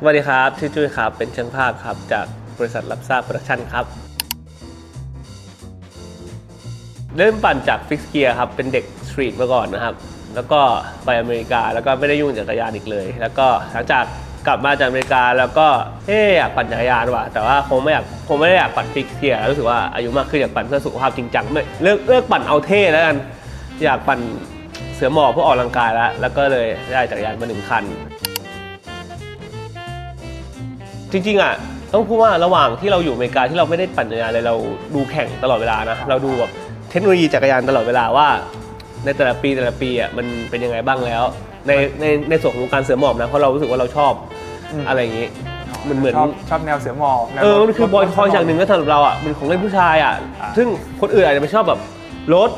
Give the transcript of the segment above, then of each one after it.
สวัสดีครับชื่อจุ้ยครับ เป็นช่างภาพครับ จากบริษัทรับทราบโปรดักชั่นครับ เริ่มปั่นจากฟิกเกียร์ครับ เป็นเด็กสตรีทมาก่อนนะครับ แล้วก็ไปอเมริกาแล้วก็ไม่ได้ยุ่งจักรยานอีกเลย แล้วก็หลังจากกลับมาจากอเมริกาแล้วก็เอ๊อยากปั่นจักรยานว่ะแต่ว่าคงไม่อยากคงไม่ได้อยากปั่นฟิกเกียร์รู้สึกว่าอายุมากขึ้นอยากปั่นเพื่อสุขภาพจริงจังเลิกเลิกปั่นเอาเท่แล้วกันอยากปั่นเสือหมอบเพื่อออกกำลังกายแล้วแล้วก็เลยได้จักรยานมาหนึ่งคัน จริงๆอะต้องพูดว่าระหว่างที่เราอยู่อเมริกาที่เราไม่ได้ปั่นจักรยานเลยเราดูแข่งตลอดเวลานะเราดูแบบเทคโนโลยีจักรยานตลอดเวลาว่า ในแต่ละปีแต่ละปีอะมันเป็นยังไงบ้างแล้ว ในในในส่วนของการเสือหมอบนะเพราะเรารู้สึกว่าเราชอบอืม อะไรอย่างงี้มันเหมือน ชอบชอบแนวเสือหมอบแนวเออ มันคือบอยคอยรถอย่างหนึ่งก็สำหรับเราอะ มันของเล่นผู้ชายอะอ่าซึ่งคนอื่นอาจจะไม่ชอบแบบรถ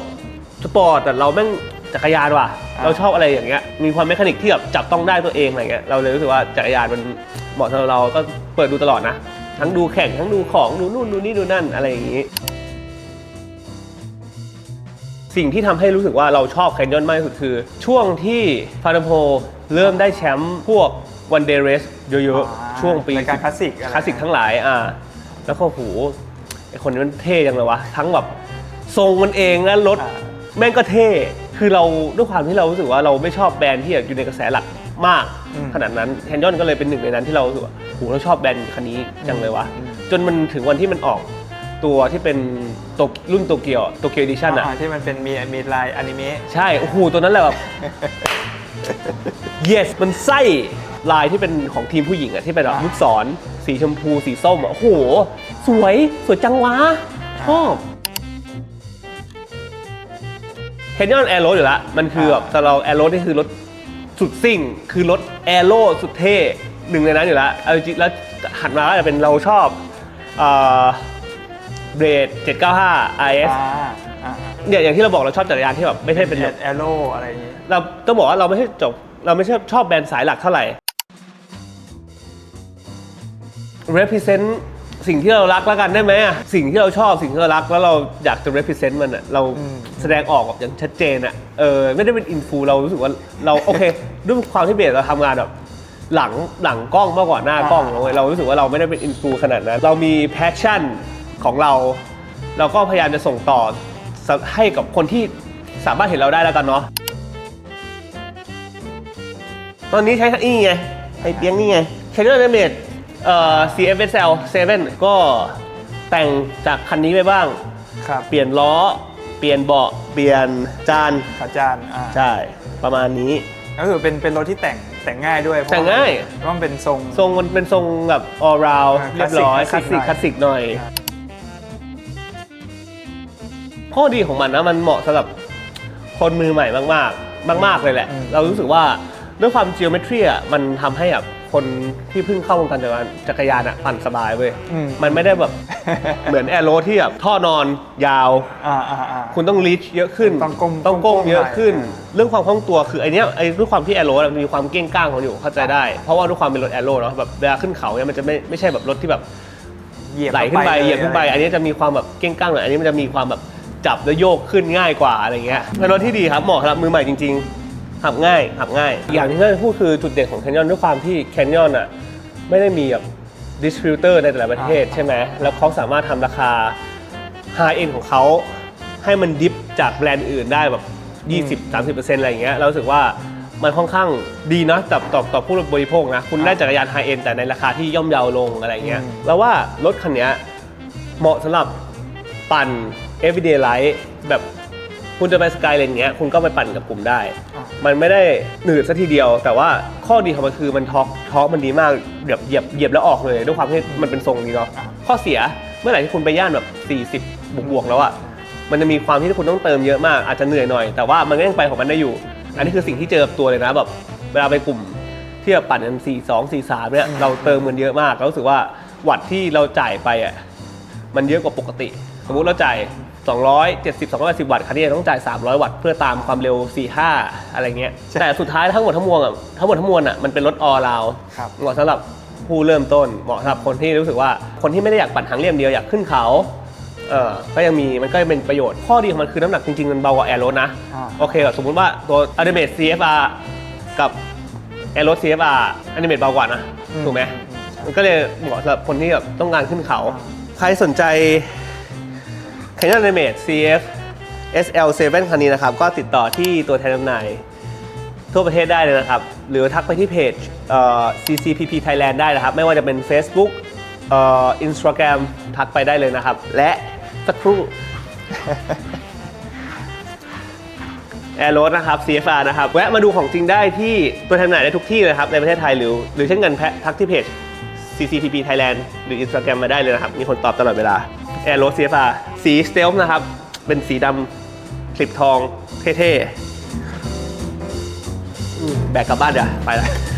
สปอร์ตแต่เราแม่ง จักรยานว่ะอ่าเราชอบอะไรอย่างเงี้ย มีความแมคานิกที่แบบจับต้องได้ตัวเองอะไรเงี้ย เราเลยรู้สึกว่าจักรยานมันเหมาะสำหรับเรา ก็เปิดดูตลอดนะ ทั้งดูแข่งทั้งดูของ ดูนู่นดูนี่ดูนั่นอะไรอย่างงี้ สิ่งที่ทำให้รู้สึกว่าเราชอบแคนยอนมากที่สุดคือ ช่วงที่ฟาร์โพเริ่มได้แชมป์พวกวันเดย์เรสเยอะอ่าๆช่วงปีรายการคลาสสิกอะไรคลาสสิกทั้งหลายอ่าแล้วก็โหไอคนนี้มันเท่จังเลยวะ ทั้งแบบทรงมันเองและรถอ่าแม่งก็เท่ คือเราด้วยความที่เรารู้สึกว่าเราไม่ชอบแบรนด์ที่อยู่ในกระแสหลักมากอืมขนาดนั้นแคนยอนก็เลยเป็นหนึ่งในนั้นที่เรารู้สึกว่าโหเราชอบแบรนด์คันนี้จังเลยวะอืม จนมันถึงวันที่มันออกตัวที่เป็นโตรุ่นโตเกียวโตเกียวดิชั่นอะอ่าที่มันเป็นมีมีลายอนิเมะ ใช่ โอ้โห ตัวนั้นแหละแบบ yes มันไส้ลายที่เป็นของทีมผู้หญิงอะที่เป็นแบบอ่าลูกศร สีชมพู สีส้มอะโอ้โห สวย สวยจังวะชอบ เคนยอนแอโรอยู่แล้วมันคือแบบแต่เราแอโรนี่คือรถสุดซิ่ง คือรถแอโรสุดเท่หนึ่งในนั้นอยู่แล้วเอาจริงๆแล้วหันมาก็จะเป็นเราชอบเบรด795 IS อ่าอ่าเนี่ยอย่างที่เราบอกเราชอบจักรยานที่แบบไม่ใช่เป็นแอแบบดแอโร่อะไรอย่างงี้เราต้องบอกว่าเราไม่ใช่จบเราไม่ใช่ชอบแบรนด์สายหลักเท่าไหร่ represent สิ่งที่เรารักแล้วกันได้ไหมอะสิ่งที่เราชอบสิ่งที่เรารักแล้วเราอยากจะ represent มันอะเราแสดงออกแบบอย่างชัดเจนอะเออไม่ได้เป็นอินฟูเรารู้สึกว่าเราโอเค ด้วยความที่เบสเราทำงานแบบหลังหลังกล้องมากกว่าหน้ากล้องเลยเรารู้สึกว่าเราไม่ได้เป็นอินฟูขนาดนั้น เรามี passion ของเรา เราก็พยายามจะส่งต่อให้กับคนที่สามารถเห็นเราได้แล้วกันเนาะตอนนี้ใช้นี่ไงไอเปียงนี่ไง Canon Animate เอ่อ CFSL 7 ก็แต่งจากคันนี้ไปบ้าง ครับเปลี่ยนล้อ เปลี่ยนเบาะ เปลี่ยนจาน ขาจานอ่าใช่ ประมาณนี้ ก็คือเป็นเป็นรถที่แต่งแต่งง่ายด้วยเพระแต่งง่าย เพราะมันเป็นทรง ทรงมันเป็นทรงแบบ all round อ่าเรียบร้อยคคลาลาสสสิสิกกคลาสสิกหน่อยข้อดีของมันนะ มันเหมาะสำหรับคนมือใหม่มาก ๆ มาก ๆ เลยแหละอืมเรารู้สึกว่าด้วยความ geometry อะมันทำให้แบบ คนที่เพิ่งเข้าวงการจักรยานจักรยานอะปั่นสบายเว้ยอืม มันไม่ได้แบบ เหมือนแอโรที่แบบท่อนอนยาว อ่าอ่าอ่า คุณต้องรีชเยอะขึ้นต้องก้มต้องก้มก้มเยอะขึ้น หน่อยเรื่องความคล่องตัวคือไอเนี้ยไอด้วยความที่แอโรมันมีความเก้งก้างของอยู่เข้าใจได้ เพราะว่าด้วยความเป็นรถแอโรเนาะแบบเวลาขึ้นเขาเนี่ยมันจะไม่ไม่ใช่แบบรถที่แบบเหยียบไหลขึ้นไปลเหยียบขึ้นไปอะอัรนนี้จะมีความแบบเก้งก้างหน่อยอันนี้มันจะมีความแบบจับแล้วโยกขึ้นง่ายกว่าอะไรเงี้ยเป็นรถที่ดีครับเหมาะสำหรับมือใหม่จริง ๆ ขับง่ายขับง่ายอีกอย่างที่เราพูดคือจุดเด่นของแคนยอนด้วยความที่แคนยอนอะไม่ได้มีแบบดิสทริบิวเตอร์ในแต่ละประเทศใช่ไหมแล้วเขาสามารถทำราคา high end ของเขาให้มันดิฟจากแบรนด์อื่นได้แบบ 20-30%อะไรอย่างเงี้ยเรารู้สึกว่ามันค่อนข้างดีนะต่อต่อต่อผู้บริโภคนะ คุณได้จักรยาน high end แต่ในราคาที่ย่อมเยาลงอะไรอย่างเงี้ยอืมแล้วว่ารถคันเนี้ยเหมาะสำหรับปั่น everyday life แบบ คุณจะไปสกายเลนเงี้ยคุณก็ไปปั่นกับกลุ่มได้อะมันไม่ได้หนืดซะทีเดียว แต่ว่าข้อดีของมันคือมันท็อกท็อกมันดีมากแบบเหยียบเหยียบแล้วออกเลย ด้วยความที่มันเป็นทรงนี้เนาะอะข้อเสียเมื่อไหร่ที่คุณไปย่านแบบ40บวกบวกๆแล้วอะมันจะมีความที่คุณต้องเติมเยอะมากอาจจะเหนื่อยหน่อย แต่ว่ามันก็ยังไปของมันได้อยู่ อันนี้คือสิ่งที่เจอกับตัวเลยนะแบบเวลาไปกลุ่มที่แบบปั่นกัน4 2 4 3เนี่ยเราเติมเงินเยอะมากเรารู้สึกว่าวัตต์ที่เราจ่ายไปอะมันเยอะกว่าปกติ สมมุติเราจ่าย 270 280 วัตต์คันนี้ต้องจ่าย 300 วัตต์เพื่อตามความเร็ว 4-5 อะไรเงี้ย แต่สุดท้ายทั้งหมดทั้งมวลอะทั้งหมดทั้งมวลอะมันเป็นรถออราวครับเหมาะสำหรับผู้เริ่มต้นเหมาะสำหรับคนที่รู้สึกว่าคนที่ไม่ได้อยากปั่นทางเรียบเดียวอยากขึ้นเขาเออก็ยังมีมันก็เป็นประโยชน์ข้อดีของมันคือน้ำหนักจริงๆ มันเบากว่าแอร์โรนะอ่าโอเคแบบสมมุติว่าตัว Ultimate CFR กับ Air Road CFR อนิเมตเบากว่านะอืมถูกไหมอืมใช่มันก็เลยเหมาะสำหรับคนที่แบบต้องการขึ้นเขา ใครสนใจ Canyon Animate CF SL7 คันนี้นะครับ ก็ติดต่อที่ตัวแทนจำหน่ายทั่วประเทศได้เลยนะครับ หรือทักไปที่เพจเอ่อ CCPP Thailand ได้นะครับ ไม่ว่าจะเป็น Facebook เอ่อ Instagram ทักไปได้เลยนะครับ และสักครู่แอร์โรสนะครับ CFR นะครับ แวะมาดูของจริงได้ที่ตัวแทนจำหน่ายได้ทุกที่เลยครับ ในประเทศไทยหรือ หรือเช่นกันแพะทักที่เพจ CCTP Thailand หรือ Instagram มาได้เลยนะครับ มีคนตอบตลอดเวลา Air Rose CFR สีสเตลนะครับ เป็นสีดำคลิปทองเท่ๆแบกกลับบ้านเดี๋ยวไปละ